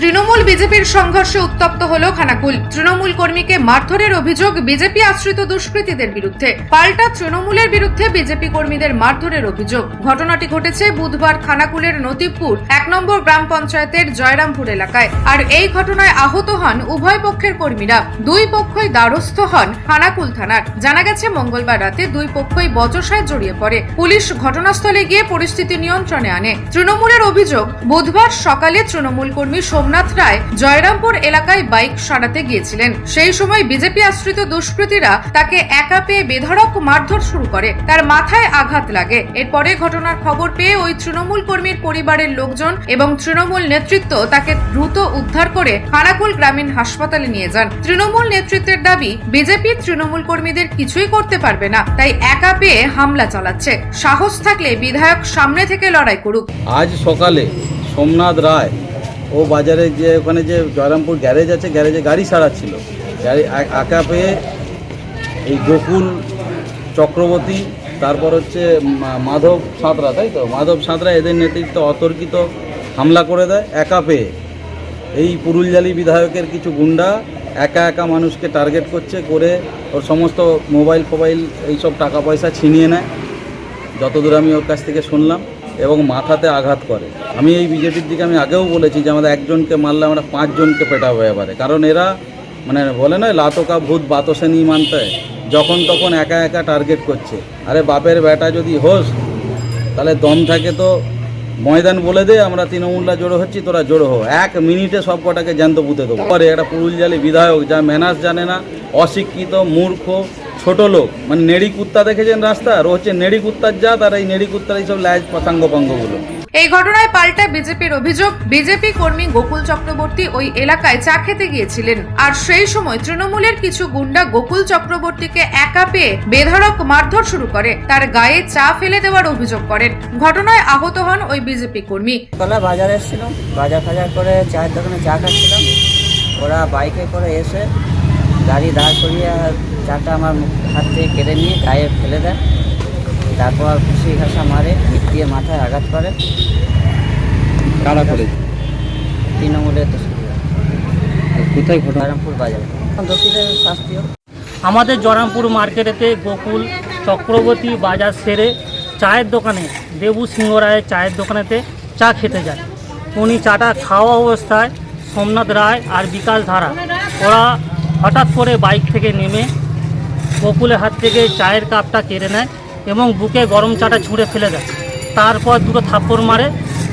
তৃণমূল বিজেপির সংঘর্ষে উত্তপ্ত হল খানাকুল। তৃণমূল কর্মীকে মারধরের অভিযোগ বিজেপি আশ্রিত দুষ্কৃতীদের বিরুদ্ধে। পাল্টা তৃণমূলের বিরুদ্ধে বিজেপি কর্মীদের মারধরের অভিযোগ। ঘটনাটি ঘটেছে বুধবার খানাকুলের নতিবপুর এক নম্বর গ্রাম পঞ্চায়েতের জয়রামপুর এলাকায়। আর এই ঘটনায় আহত হন উভয় পক্ষের কর্মীরা। দুই পক্ষই দ্বারস্থ হন খানাকুল থানার। জানা গেছে, মঙ্গলবার রাতে দুই পক্ষই বচসায় জড়িয়ে পড়ে। পুলিশ ঘটনাস্থলে গিয়ে পরিস্থিতি নিয়ন্ত্রণে আনে। তৃণমূলের অভিযোগ, বুধবার সকালে তৃণমূল কর্মী সোমনাথ রায় জয়রামপুর এলাকায় বাইক সারাতে গিয়েছিলেন। সেই সময় বিজেপি আশ্রিত দুষ্কৃতীরা তাকে একা পেয়ে বেধড়ক মারধর শুরু করে। তার মাথায় আঘাত লাগে। এরপরে ঘটনার খবর পেয়ে ওই তৃণমূল কর্মীর পরিবারের লোকজন এবং তৃণমূল নেতৃত্ব তাকে দ্রুত উদ্ধার করে খানাকুল গ্রামীণ হাসপাতালে নিয়ে যান। তৃণমূল নেতৃত্বের দাবি বিজেপি তৃণমূল কর্মীদের কিছুই করতে পারবে না, তাই একা পেয়ে হামলা চালাচ্ছে। সাহস থাকলে বিধায়ক সামনে থেকে লড়াই করুক। আজ সকালে সোমনাথ রায় ও বাজারে যে ওখানে যে জয়রামপুর গ্যারেজ আছে, গ্যারেজে গাড়ি সারাচ্ছিল গাড়ি আঁকা পেয়ে এই গোকুল চক্রবর্তী, তারপর হচ্ছে মাধব সাঁতরা, তাই তো? মাধব সাঁতরা এদের নেতৃত্বে অতর্কিত হামলা করে দেয় একা পেয়ে। এই পুরুলজালি বিধায়কের কিছু গুন্ডা একা একা মানুষকে টার্গেট করছে, করে ওর সমস্ত মোবাইল, ফোবাইল, এইসব টাকা পয়সা ছিনিয়ে নেয়। যতদূর আমি ওর কাছ থেকে শুনলাম এবং মাথাতে আঘাত করে। আমি এই বিজেপির দিকে আমি আগেও বলেছি যে আমাদের একজনকে মারলে আমরা পাঁচজনকে পেটাবো এবারে। কারণ এরা মানে বলে নয় লাতকা ভূত বাতসে নিয়ে মানতে। যখন তখন একা একা টার্গেট করছে। আরে বাপের বেটা যদি হোস, তাহলে দম থাকে তো ময়দান বলে দে, আমরা তৃণমূলরা জড়ো হচ্ছি, তোরা জড়ো হো। এক মিনিটে সব কটাকে জ্যান্ত পুঁতে দেবো। পরে একটা পুরুলজালি বিধায়ক যা ম্যানাস জানে না, অশিক্ষিত, মূর্খ ছোট লোক মানে নেড়ি কুত্তা দেখেছেন রাস্তা? আর ও হচ্ছে নেড়ি কুত্তার জাত আর এই নেড়ি কুত্তার এইসব ল্যাজ পতাঙ্গ পাঙ্গগুলো এই ঘটনায় পাল্টা বিজেপির অভিযোগ বিজেপি কর্মী গোকুল চক্রবর্তী ওই এলাকায় চা খেতে গিয়েছিলেন। আর সেই সময় তৃণমূলের কিছু গুন্ডা গোকুল চক্রবর্তীকে একা পেয়ে বেধড়ক মারধর শুরু করে তার গায়ে চা ফেলে দেওয়ার অভিযোগ করেন। ঘটনায় আহত হন ওই বিজেপি কর্মী। সকালে বাজারে এসেছিলাম বাজার ফাজার করে চায়ের দোকানে চা খাচ্ছিলাম। ওরা বাইকে করে এসে গাড়ি দাঁড় করিয়ে চাটা আমার হাত থেকে কেড়ে নিয়ে গায়ে ফেলে দেয়। তারপর খুশি ঘাসা মারে ইট দিয়ে মাথায় আঘাত করে। কারা করে তৃণমূলের কোথায় বাজারে। দোষীদের শাস্তিও আমাদের জরামপুর মার্কেটেতে গোকুল চক্রবর্তী বাজার সেরে চায়ের দোকানে দেবু সিংহ রায়ের চায়ের দোকানেতে চা খেতে যায়। উনি চাটা খাওয়া অবস্থায় সোমনাথ রায় আর বিকাশ ধারা। ওরা হঠাৎ করে বাইক থেকে নেমে গোকুলের হাত থেকে চায়ের কাপটা কেড়ে নেয় এবং বুকে গরম চাটা ছুঁড়ে ফেলে দেয়। তারপর দুটো থাপ্পড় মারে,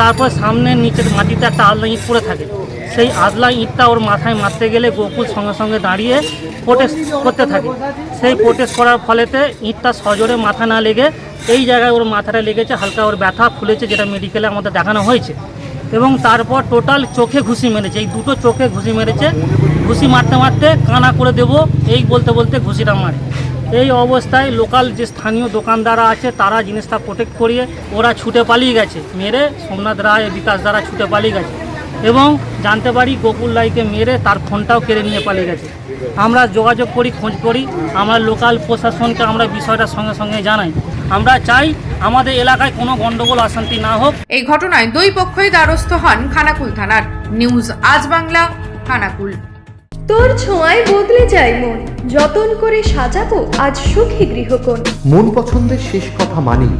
তারপর সামনের নিচের মাটিতে একটা আলনা ইঁট পড়ে থাকে। সেই আদলা ইঁটটা ওর মাথায় মারতে গেলে গোকুল সঙ্গে সঙ্গে দাঁড়িয়ে প্রোটেস্ট করতে থাকে। সেই প্রোটেস্ট করার ফলেতে ইঁটটা সজোরে মাথা না লেগে, এই জায়গায় ওর মাথাটা লেগেছে, হালকা ওর ব্যথা ফুলেছে, যেটা মেডিকেলে আমাদের দেখানো হয়েছে। এবং তারপর টোটাল চোখে ঘুষি মেরেছে, এই দুটো চোখে ঘুষি মেরেছে। ঘুষি মারতে মারতে কানা করে দেব, এই বলতে বলতে ঘুষিটা মারে। এই অবস্থায় লোকাল যে স্থানীয় দোকানদাররা আছে, তারা জিনিসটা প্রোটেক্ট করিয়ে, ওরা ছুটে পালিয়ে গেছে। মেরে সোমনাথ রায়, বিকাশ দ্বারা ছুটে পালিয়ে গেছে। এবং জানতে পারি গোকুল রায়কে মেরে তার ফোনটাও কেড়ে নিয়ে পালিয়ে গেছে। আমরা যোগাযোগ করি খোঁজ করি আমরা লোকাল প্রশাসনকে আমরা বিষয়টা সঙ্গে সঙ্গে জানাই। আমরা চাই আমাদের এলাকায় কোনো গণ্ডগোল অশান্তি না হোক। এই ঘটনায় দুই পক্ষই দ্বারস্থ হন খানাকুল থানার। নিউজ আজ বাংলা খানাকুল। তোর ছোঁয়ায় বদলে যায় মন যতন করে সাজাবো আজ সুখী গৃহকোণ। মন পছন্দের শেষ কথা মানি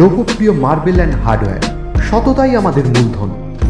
লোকপ্রিয় মার্বেল অ্যান্ড হার্ডওয়্যার সততাই আমাদের মূলধন।